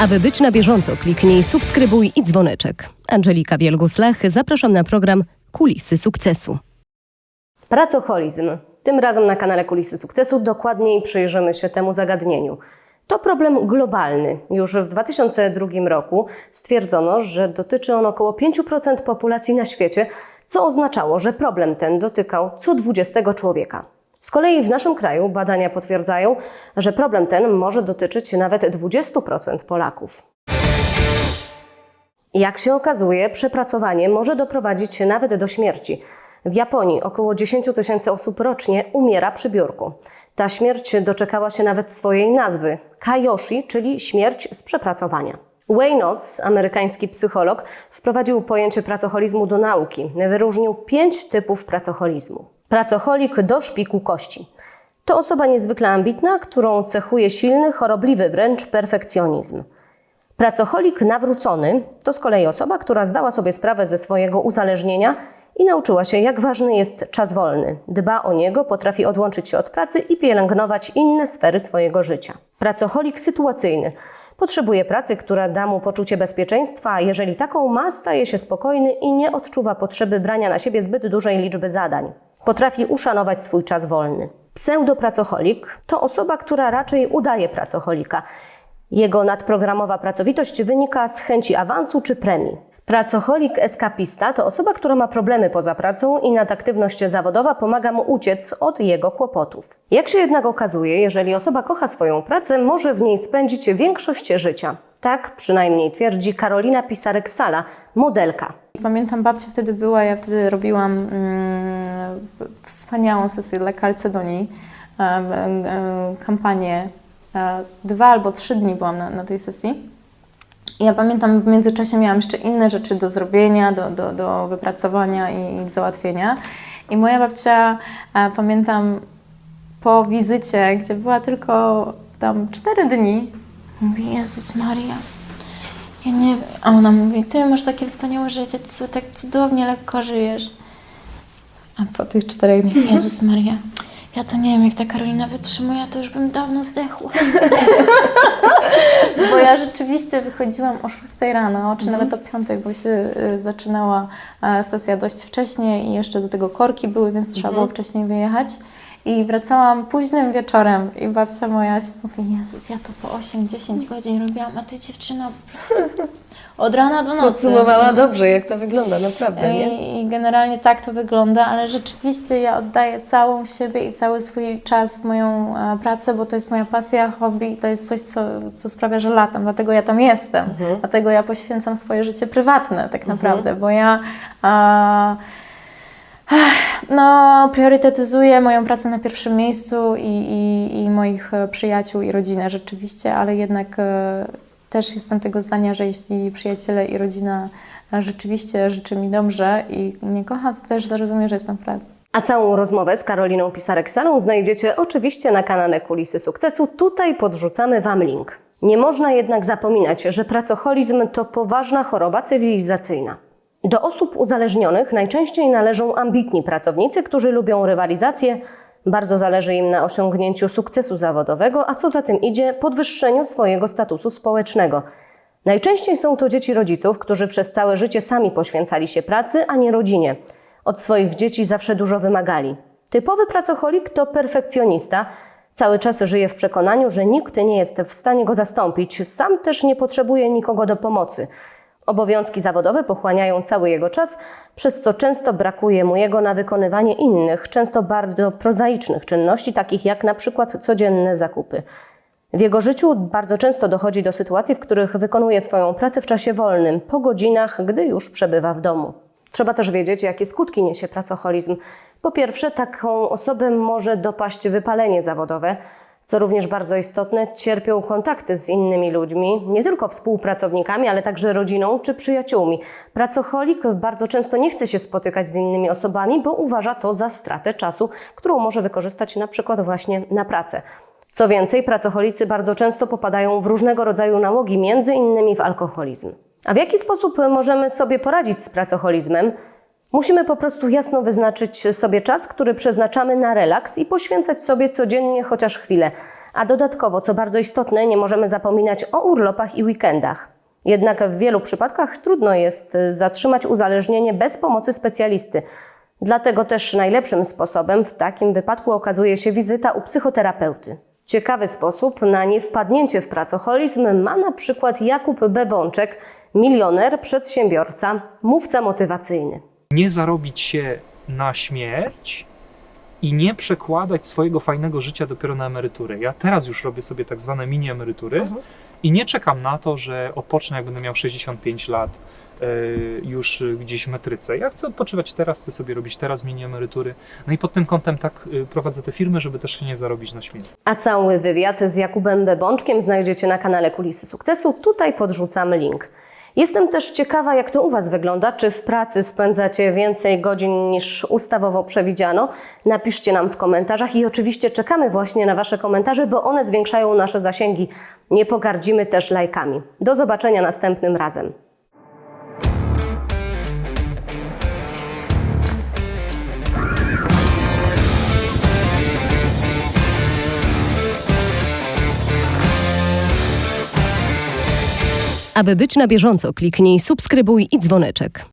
Aby być na bieżąco, kliknij subskrybuj i dzwoneczek. Angelika Wielgus-Lach, zapraszam na program Kulisy Sukcesu. Pracoholizm. Tym razem na kanale Kulisy Sukcesu dokładniej przyjrzymy się temu zagadnieniu. To problem globalny. Już w 2002 roku stwierdzono, że dotyczy on około 5% populacji na świecie, co oznaczało, że problem ten dotykał co 20 człowieka. Z kolei w naszym kraju badania potwierdzają, że problem ten może dotyczyć nawet 20% Polaków. Jak się okazuje, przepracowanie może doprowadzić nawet do śmierci. W Japonii około 10 tysięcy osób rocznie umiera przy biurku. Ta śmierć doczekała się nawet swojej nazwy kayoshi, czyli śmierć z przepracowania. Wayne Oates, amerykański psycholog, wprowadził pojęcie pracoholizmu do nauki. Wyróżnił pięć typów pracoholizmu. Pracoholik do szpiku kości. To osoba niezwykle ambitna, którą cechuje silny, chorobliwy wręcz perfekcjonizm. Pracoholik nawrócony to z kolei osoba, która zdała sobie sprawę ze swojego uzależnienia i nauczyła się, jak ważny jest czas wolny. Dba o niego, potrafi odłączyć się od pracy i pielęgnować inne sfery swojego życia. Pracoholik sytuacyjny potrzebuje pracy, która da mu poczucie bezpieczeństwa, a jeżeli taką ma, staje się spokojny i nie odczuwa potrzeby brania na siebie zbyt dużej liczby zadań. Potrafi uszanować swój czas wolny. Pseudopracoholik to osoba, która raczej udaje pracoholika. Jego nadprogramowa pracowitość wynika z chęci awansu czy premii. Pracoholik eskapista to osoba, która ma problemy poza pracą i nadaktywność zawodowa pomaga mu uciec od jego kłopotów. Jak się jednak okazuje, jeżeli osoba kocha swoją pracę, może w niej spędzić większość życia. Tak przynajmniej twierdzi Karolina Pisarek-Sala, modelka. Pamiętam, babcia wtedy była, ja wtedy robiłam mm, wspaniałą sesję dla Kalcedonii, em, em, kampanię. E, Dwa albo trzy dni byłam na, na tej sesji. Ja pamiętam, w międzyczasie miałam jeszcze inne rzeczy do zrobienia, do, do, do wypracowania i załatwienia. I moja babcia, e, pamiętam, po wizycie, gdzie była tylko tam cztery dni, mówi, Jezus Maria, ja nie. A ona mówi, ty masz takie wspaniałe życie, ty tak cudownie, lekko żyjesz. A po tych czterech dniach, Jezus Maria, ja to nie wiem, jak ta Karolina wytrzymuje, to już bym dawno zdechła. bo ja rzeczywiście wychodziłam o 6 rano, czy nawet o 5, bo się y, zaczynała e, sesja dość wcześnie i jeszcze do tego korki były, więc trzeba było wcześniej wyjechać. I wracałam późnym wieczorem i babcia moja się mówi, Jezus, ja to po 8-10 godzin robiłam, a ty dziewczyna po prostu od rana do nocy. Podsumowała dobrze, jak to wygląda, naprawdę, nie? I, I generalnie tak to wygląda, ale rzeczywiście ja oddaję całą siebie i cały swój czas w moją e, pracę, bo to jest moja pasja, hobby, to jest coś, co, co sprawia, że latam, dlatego ja tam jestem, dlatego ja poświęcam swoje życie prywatne tak naprawdę, bo ja a, no, priorytetyzuję moją pracę na pierwszym miejscu i, i, i moich e, przyjaciół i rodzinę rzeczywiście, ale jednak e, też jestem tego zdania, że jeśli przyjaciele i rodzina e, rzeczywiście życzy mi dobrze i mnie kocha, to też zrozumie, że jestem w pracy. A całą rozmowę z Karoliną Pisarek-Salą znajdziecie oczywiście na kanale Kulisy Sukcesu. Tutaj podrzucamy Wam link. Nie można jednak zapominać, że pracoholizm to poważna choroba cywilizacyjna. Do osób uzależnionych najczęściej należą ambitni pracownicy, którzy lubią rywalizację, bardzo zależy im na osiągnięciu sukcesu zawodowego, a co za tym idzie, podwyższeniu swojego statusu społecznego. Najczęściej są to dzieci rodziców, którzy przez całe życie sami poświęcali się pracy, a nie rodzinie. Od swoich dzieci zawsze dużo wymagali. Typowy pracocholik to perfekcjonista. Cały czas żyje w przekonaniu, że nikt nie jest w stanie go zastąpić. Sam też nie potrzebuje nikogo do pomocy. Obowiązki zawodowe pochłaniają cały jego czas, przez co często brakuje mu jego na wykonywanie innych, często bardzo prozaicznych czynności, takich jak na przykład codzienne zakupy. W jego życiu bardzo często dochodzi do sytuacji, w których wykonuje swoją pracę w czasie wolnym, po godzinach, gdy już przebywa w domu. Trzeba też wiedzieć, jakie skutki niesie pracoholizm. Po pierwsze, taką osobę może dopaść wypalenie zawodowe. Co również bardzo istotne, cierpią kontakty z innymi ludźmi, nie tylko współpracownikami, ale także rodziną czy przyjaciółmi. Pracocholik bardzo często nie chce się spotykać z innymi osobami, bo uważa to za stratę czasu, którą może wykorzystać na przykład właśnie na pracę. Co więcej, pracocholicy bardzo często popadają w różnego rodzaju nałogi, między innymi w alkoholizm. A w jaki sposób możemy sobie poradzić z pracocholizmem? Musimy po prostu jasno wyznaczyć sobie czas, który przeznaczamy na relaks i poświęcać sobie codziennie chociaż chwilę. A dodatkowo, co bardzo istotne, nie możemy zapominać o urlopach i weekendach. Jednak w wielu przypadkach trudno jest y, zatrzymać uzależnienie bez pomocy specjalisty. Dlatego też najlepszym sposobem w takim wypadku okazuje się wizyta u psychoterapeuty. Ciekawy sposób na niewpadnięcie w pracoholizm ma na przykład Jakub Bebączek, milioner, przedsiębiorca, mówca motywacyjny. Nie zarobić się na śmierć i nie przekładać swojego fajnego życia dopiero na emeryturę. Ja teraz już robię sobie tak zwane mini emerytury i nie czekam na to, że odpocznę, jak będę miał 65 lat yy, już gdzieś w metryce. Ja chcę odpoczywać teraz, chcę sobie robić teraz mini emerytury. No i pod tym kątem tak yy, prowadzę te firmy, żeby też się nie zarobić na śmierć. A cały wywiad z Jakubem Bebączkiem znajdziecie na kanale Kulisy Sukcesu. Tutaj podrzucam link. Jestem też ciekawa, jak to u Was wygląda. Czy w pracy spędzacie więcej godzin niż ustawowo przewidziano? Napiszcie nam w komentarzach i oczywiście czekamy właśnie na Wasze komentarze, bo one zwiększają nasze zasięgi. Nie pogardzimy też lajkami. Do zobaczenia następnym razem. Aby być na bieżąco, kliknij subskrybuj i dzwoneczek.